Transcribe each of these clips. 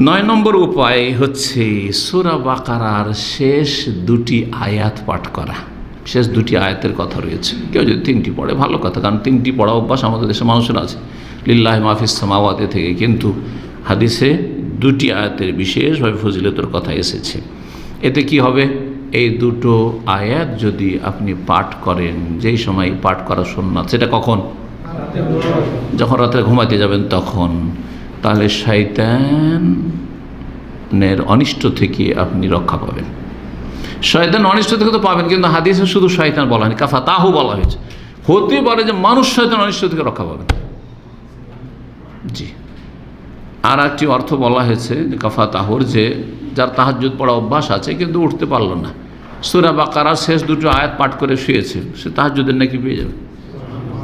নয় নম্বর উপায় হচ্ছে সুরা বাকারার শেষ দুটি আয়াত পাঠ করা। শেষ দুটি আয়াতের কথা রয়েছে। কেউ যদি তিনটি পড়ে, ভালো কথা, কারণ তিনটি পড়া অভ্যাস আমাদের দেশের মানুষের আছে। লিল্লাহ মাহফিস সামাওয়াতে থেকে কিন্তু হাদিসে দুটি আয়াতের বিশেষভাবে ফজিলতের কথা এসেছে। এতে কি হবে? এই দুটো আয়াত যদি আপনি পাঠ করেন, যেই সময় পাঠ করা সুন্নাত, সেটা কখন? যখন রাত্রে ঘুমাতে যাবেন তখন। তাহলে শয়তানের অনিষ্ট থেকে আপনি রক্ষা পাবেন। শয়তান অনিষ্ট থেকে তো পাবেন, কিন্তু হাদিসে শুধু শয়তান বলা হয়নি, কাফা তাহু বলা হয়েছে। হতে পারে যে মানুষ শয়তান অনিষ্ট থেকে রক্ষা পাবেন জি। আর একটি অর্থ বলা হয়েছে যে কাফা তাহর, যে যার তাহাজুদ পড়া অভ্যাস আছে, কিন্তু উঠতে পারল না। সুরা বা বাকারা শেষ দুটো আয়াত পাঠ করে শুয়েছে, সে তাহাজুদের নাকি পেয়ে যাবে।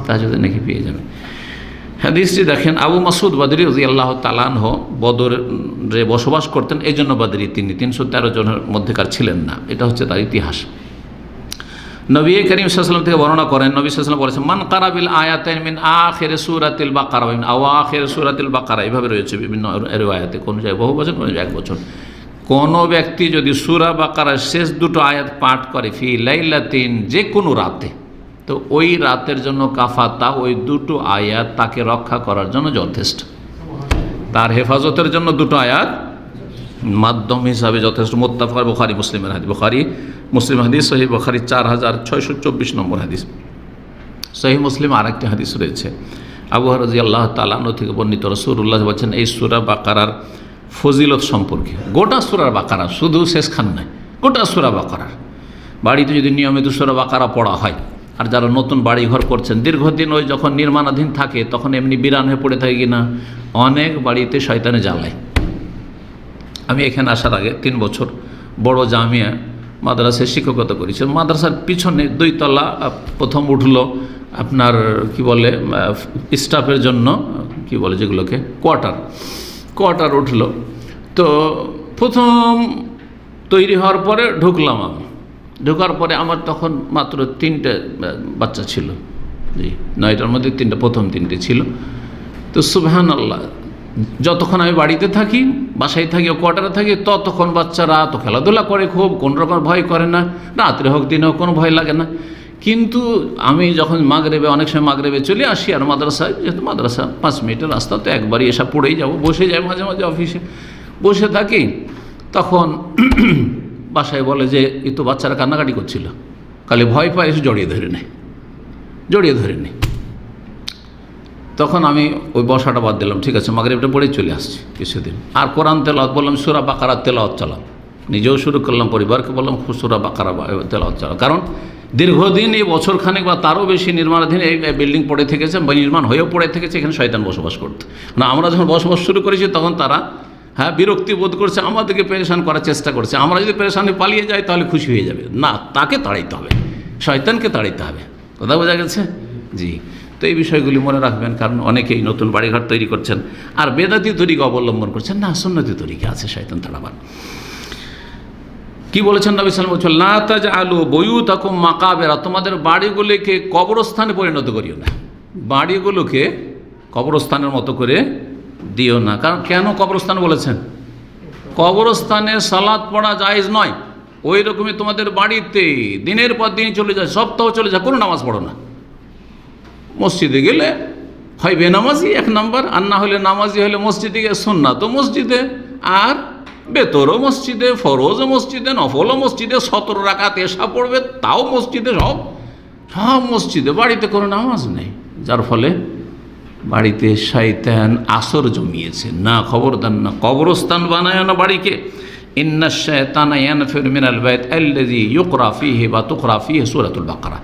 তাহাজুদের নাকি পেয়ে যাবে। হাদিসটি দেখেন, আবু মাসুদ বদরি রাজি আল্লাহ তালানহ বদরে বসবাস করতেন, এই জন্য বদরি। তিনি তিনশো তেরো জনের মধ্যেকার ছিলেন না। এটা হচ্ছে তার ইতিহাস। নবী করিম সাল্লাম থেকে বর্ণনা করেন, নবী সাল্লাম বলেছেন, মান কারাবিল আয়াতাইন মিন আখের সুরাতিল বা কারা মিন আখের সুরাতিল বা কারা এইভাবে রয়েছে বিভিন্ন আয়াতে কোনো জায়গায় বহু বছর কোনো এক বছর কোনো ব্যক্তি যদি সুরা বা কারার শেষ দুটো আয়াত পাঠ করে, ফি লাইলাতিন, যে কোনো রাতে তো ওই রাতের জন্য কাফাতা, ওই দুটো আয়াত তাকে রক্ষা করার জন্য যথেষ্ট। তার হেফাজতের জন্য দুটো আয়াত মাধ্যম হিসাবে যথেষ্ট। মোত্তাফার বুখারি, মুসলিমের হাদিস। বুখারি, মুসলিম হাদিস সহি বুখারি চার হাজার ছয়শো চব্বিশ নম্বর হাদিস। সহি মুসলিম আর একটি হাদিস রয়েছে। আবু হরজি আল্লাহ তালানো থেকে বর্ণিত রসুল্লাহ বলছেন, এই সুরা বাকারার ফজিলত সম্পর্কে। গোটা সুরার বাকারা, শুধু শেষখান নয়, গোটা সুরা বাকারার। বাড়িতে যদি নিয়মিত সুরা বাকারা পড়া হয় আর যারা নতুন বাড়ি ঘর করছেন, দীর্ঘদিন ওই যখন নির্মাণাধীন থাকে, তখন এমনি বিরান হয়ে পড়ে থাকে কিনা? অনেক বাড়িতে শয়তানে জ্বালায়। আমি এখানে আসার আগে তিন বছর বড় জামিয়া মাদ্রাসায় শিক্ষকতা করেছি। মাদ্রাসার পিছনে দুইতলা প্রথম উঠল আপনার, কি বলে স্টাফের জন্য, কি বলে যেগুলোকে? কোয়ার্টার। কোয়ার্টার উঠল। তো প্রথম তৈরি হওয়ার পরে ঢুকলাম আমি। ঢোকার পরে আমার তখন মাত্র তিনটে বাচ্চা ছিল। জি, নয়টার মধ্যে তিনটে, প্রথম তিনটে ছিল। তো সুবহান আল্লাহ যতক্ষণ আমি বাড়িতে থাকি, বাসায় থাকি কোয়ার্টারে থাকি, ততক্ষণ বাচ্চারা তো খেলাধুলা করে খুব, কোনো রকম ভয় করে না। রাত্রে হোক, দিনে হোক, কোনো ভয় লাগে না। কিন্তু আমি যখন মাগরেবে, অনেক সময় মাগরেবে চলে আসি আর মাদ্রাসায়, যেহেতু মাদ্রাসা পাঁচ মিনিটের রাস্তা, তো একবারই এসে পড়েই যাব, বসে যাই মাঝে মাঝে অফিসে। বসে থাকি, তখন বাসায় বলে যে, এ তো বাচ্চারা কান্নাকাটি করছিল। কালে ভয় পায়, এসে জড়িয়ে ধরে নেয়। জড়িয়ে ধরে নেয়। তখন আমি ওই বসাটা বাদ দিলাম, ঠিক আছে, মাগরিবটা পড়েই চলে আসছি কিছুদিন। আর কোরআন তেলাওয়াত বললাম, সুরা বাকারা তেলাওয়াত চালাম নিজেও শুরু করলাম, পরিবারকে বললাম সুরা বাকারা তেলাওয়াত চালাম কারণ দীর্ঘদিন এই বছর খানেক বা তারও বেশি নির্মাণাধীন এই বিল্ডিং পড়ে থেকেছে, বা নির্মাণ হয়েও পড়ে থেকেছে, এখানে শয়তান বসবাস করতে। না আমরা যখন বসবাস শুরু করেছি, তখন তারা হ্যাঁ বিরক্তি বোধ করছে, আমাদেরকে পেরেশান করার চেষ্টা করছে। আমরা যদি পেরেশানি পালিয়ে যাই, তাহলে খুশি হয়ে যাবে। না, তাকে তাড়াইতে হবে। শয়তানকে তাড়াইতে হবে। কথা বোঝা গেছে? জি। তো এই বিষয়গুলি মনে রাখবেন, কারণ অনেকেই নতুন বাড়িঘর তৈরি করছেন আর বেদাতি তরিকা অবলম্বন করছেন। না, সুন্নতি তরিকা আছে, শয়তান তাড়াবার। কি বলেছেন নবী সালাম বলছেন লাতাজ আলু বয়ু তখন মাকাবেরা। তোমাদের বাড়িগুলিকে কবরস্থানে পরিণত করিও না। বাড়িগুলোকে কবরস্থানের মতো করে দিও না। কারণ কেন কবরস্থান বলেছেন? কবরস্থানে সালাদ পড়া জায়েজ নয়। ওই রকমই তোমাদের বাড়িতে দিনের পর দিন চলে যায়, সপ্তাহ চলে যায়, কোনো নামাজ পড়ো না। মসজিদে গেলে হয় বেনামাজি এক নাম্বার, আর না হলে নামাজি হলে মসজিদে গিয়ে তো মসজিদে, আর বেতরও মসজিদে, ফরজও মসজিদে, নফলও মসজিদে, সতেরো রাখাতে এসা পড়বে, তাও মসজিদে সব সব মসজিদে বাড়িতে কোনো নামাজ নেই। যার ফলে বাড়িতে শয়তান আসর জমিয়েছে। না খবরদার না কবরস্থান বানায় না বাড়িকে। ইন্না শয়তানা ইয়ানফির মিনাল বাইত আল্লাযী ইউকরা বা তুকরা ফীহি সূরাতুল বাকারা।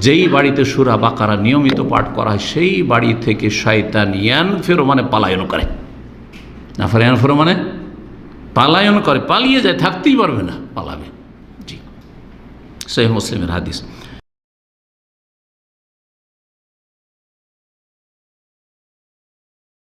যেই বাড়িতে সূরা বাকারা নিয়মিত পাঠ করা হয়, সেই বাড়ি থেকে শয়তান ইয়ানফির মানে পালায়ন করে। না ইয়ানফির মানে পালায়ন করে, পালিয়ে যায়, থাকতেই পারবে না, পালাবে। জি। সহি মুসলিমের হাদিস।